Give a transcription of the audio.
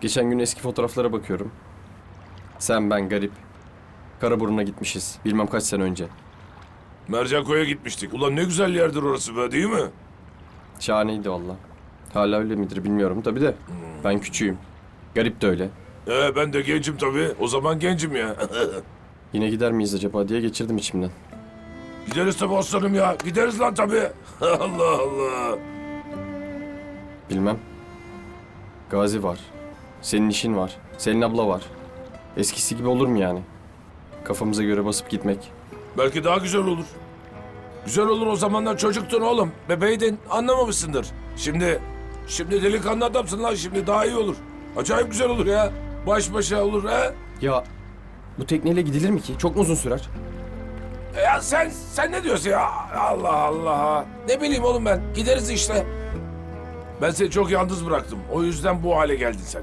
Geçen gün eski fotoğraflara bakıyorum. Sen, ben, garip. Karaburun'a gitmişiz. Bilmem kaç sene önce. Mercanko'ya gitmiştik. Ulan ne güzel yerdir orası be değil mi? Şahaneydi valla. Hala öyle midir bilmiyorum tabi de. Ben küçüğüm. Garip de öyle. Ee, ben de gencim tabii. O zaman gencim ya. Yine gider miyiz acaba diye geçirdim içimden. Gideriz tabii aslanım ya. Gideriz lan tabii. Allah Allah. Bilmem. Gazi var. Senin işin var. Selin abla var. Eskisi gibi olur mu yani? Kafamıza göre basıp gitmek. Belki daha güzel olur. Güzel olur o zamanlar çocuktun oğlum. Bebeydin anlamamışsındır. Şimdi, şimdi delikanlı adamsın lan şimdi daha iyi olur. Acayip güzel olur ya. Baş başa olur ha. Ya bu tekneyle gidilir mi ki? Çok mu uzun sürer? E Ya sen, sen ne diyorsun ya? Allah Allah. Ne bileyim oğlum ben. Gideriz işte. Ben seni çok yalnız bıraktım. O yüzden bu hale geldin sen.